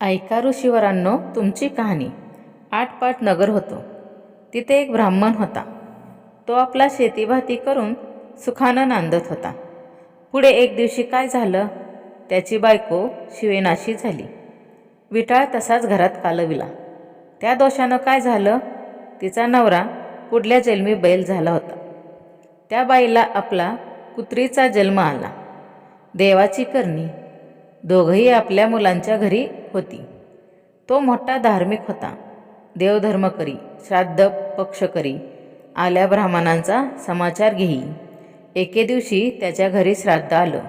ऐका ऋषीवरांनो तुमची कहाणी. आटपाट नगर होतो. तिथे एक ब्राह्मण होता. तो आपला शेतीभाती करून सुखानं नांदत होता. पुढे एक दिवशी काय झालं? त्याची बायको शिवेनाशी झाली. विटाळ तसाच घरात कालविला. त्या दोषानं काय झालं? तिचा नवरा पुढल्या जन्मी बैल झाला होता. त्या बाईला आपला कुत्रीचा जन्म आला. देवाची करणी. दोघंही आपल्या मुलांच्या घरी होती. तो मोठा धार्मिक होता. देवधर्म करी श्राद्ध पक्ष करी आल्या ब्राह्मणांचा समाचार घेई. एके दिवशी त्याच्या घरी श्राद्ध आलं.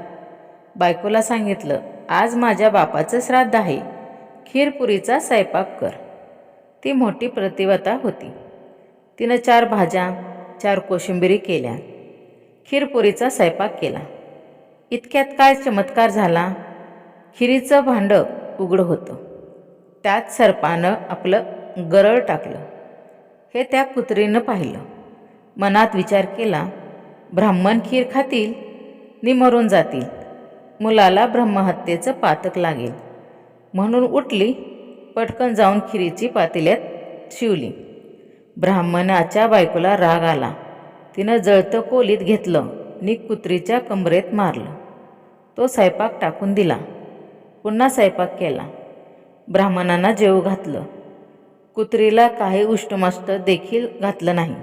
बायकोला सांगितलं आज माझ्या बापाचं श्राद्ध आहे. खीरपुरीचा स्वयंपाक कर. ती मोठी प्रतिवता होती. तिनं चार भाज्या चार कोशिंबिरी केल्या. खीरपुरीचा स्वयंपाक केला. इतक्यात काय चमत्कार झाला? खिरीचं भांडं उघडं होतं. त्यात सर्पानं आपलं गरळ टाकलं. हे त्या कुत्रीनं पाहिलं. मनात विचार केला ब्राह्मण खीर खातील नि मरून जातील. मुलाला ब्रह्महत्येचं पातक लागेल. म्हणून उठली पटकन जाऊन खिरीची पातेल्यात शिवली. ब्राह्मणाच्या बायकोला राग आला. तिनं जळतं कोलीत घेतलं नि कुत्रीच्या कमरेत मारलं. तो स्वयंपाक टाकून दिला. पुन्हा स्वयंपाक केला. ब्राह्मणांना जेव घातलं. कुत्रीला काही उष्टमाष्ट देखील घातलं नाही.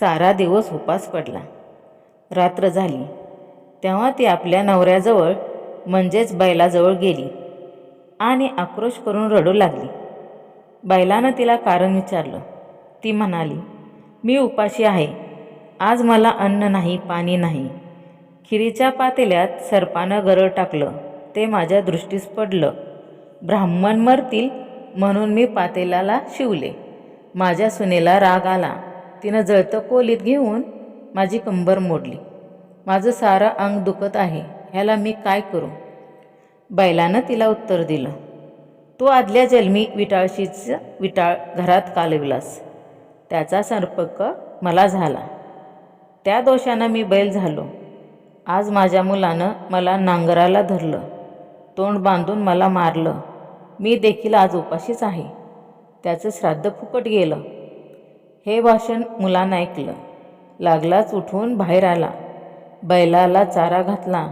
सारा दिवस उपास पडला. रात्र झाली. तेव्हा ती आपल्या नवऱ्याजवळ म्हणजेच बैलाजवळ गेली आणि आक्रोश करून रडू लागली. बैलानं तिला कारण विचारलं. ती म्हणाली मी उपाशी आहे. आज मला अन्न नाही पाणी नाही. खिरीच्या पातेल्यात सर्पानं गरळ टाकलं. ते माझ्या दृष्टीस पडलं. ब्राह्मण मरतील म्हणून मी पातेलाला शिवले. माझ्या सुनेला राग आला. तिनं जळतं कोलीत घेऊन माझी कंबर मोडली. माझं सारं अंग दुखत आहे. ह्याला मी काय करू? बैलानं तिला उत्तर दिलं. तू आदल्या जन्मी विटाळशीच विटाळ घरात कालविलास त्याचा संपर्क मला झाला. त्या दोषानं मी बैल झालो. आज माझ्या मुलानं मला नांगराला धरलं. तोंड बांधून मला मारलं. मी देखील आज उपाशीच आहे. त्याचं श्राद्ध फुकट गेलं. हे भाषण मुलानं ऐकलं. लागलाच उठून बाहेर आला. बैलाला चारा घातला.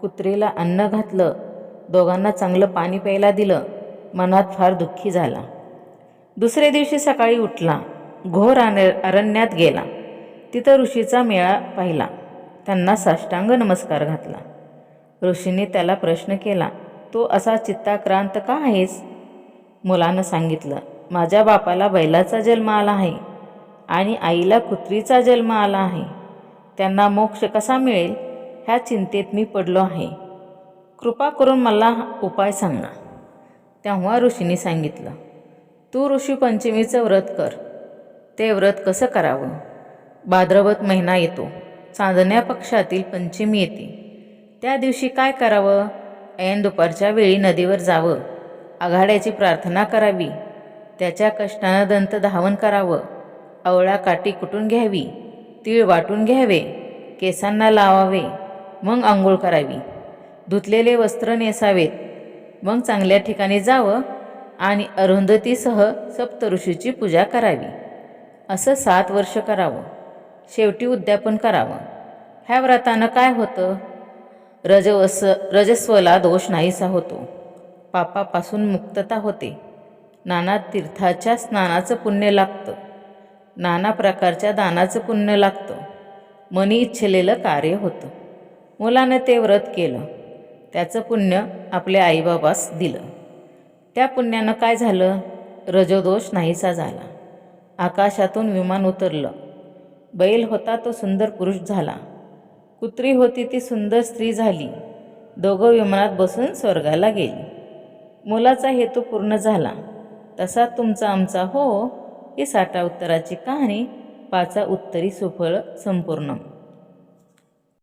कुत्रीला अन्न घातलं. दोघांना चांगलं पाणी प्यायला दिलं. मनात फार दुःखी झाला. दुसऱ्या दिवशी सकाळी उठला. घोर अरण्यात गेला. तिथं ऋषीचा मेळा पाहिला. त्यांना साष्टांग नमस्कार घातला. ऋषीने त्याला प्रश्न केला तू असा चित्ताक्रांत का आहेस? मुलानं सांगितलं माझ्या बापाला बैलाचा जन्म आला आहे आणि आईला कुत्रीचा जन्म आला आहे. त्यांना मोक्ष कसा मिळेल ह्या चिंतेत मी पडलो आहे. कृपा करून मला हा उपाय सांगा. तेव्हा ऋषीने सांगितलं तू ऋषी पंचमीचं व्रत कर. ते व्रत कसं करावं? भाद्रवत महिना येतो. चांदण्या पक्षातील पंचमी येते. त्या दिवशी काय करावं? ऐन दुपारच्या वेळी नदीवर जावं. आघाड्याची प्रार्थना करावी. त्याच्या कष्टानं दंत धावन करावं. आवळा काठी कुटून घ्यावी. तीळ वाटून घ्यावे. केसांना लावावे. मग आंघोळ करावी. धुतलेले वस्त्र नेसावेत. मग चांगल्या ठिकाणी जावं आणि अरुंधतीसह सप्तऋषीची पूजा करावी. असं सात वर्ष करावं. शेवटी उद्यापन करावं. ह्या व्रतानं काय होतं? रजवस रजस्वला दोष नाहीसा होतो. पापापासून मुक्तता होते. नाना तीर्थाच्या स्नानाचं पुण्य लागतं. नाना प्रकारच्या दानाचं पुण्य लागतं. मनी इच्छलेलं कार्य होतं. मुलानं ते व्रत केलं. त्याचं पुण्य आपल्या आईबाबास दिलं. त्या पुण्यानं काय झालं? रजोदोष नाहीसा झाला. आकाशातून विमान उतरलं. बैल होता तो सुंदर पुरुष झाला. कुत्री होती ती सुंदर स्त्री झाली. दोघं विमानात बसून स्वर्गाला गेली. मुलाचा हेतू पूर्ण झाला. तसा तुमचा आमचा हो ही साठा उत्तराची कहाणी पाचा उत्तरी सुफळ संपूर्ण.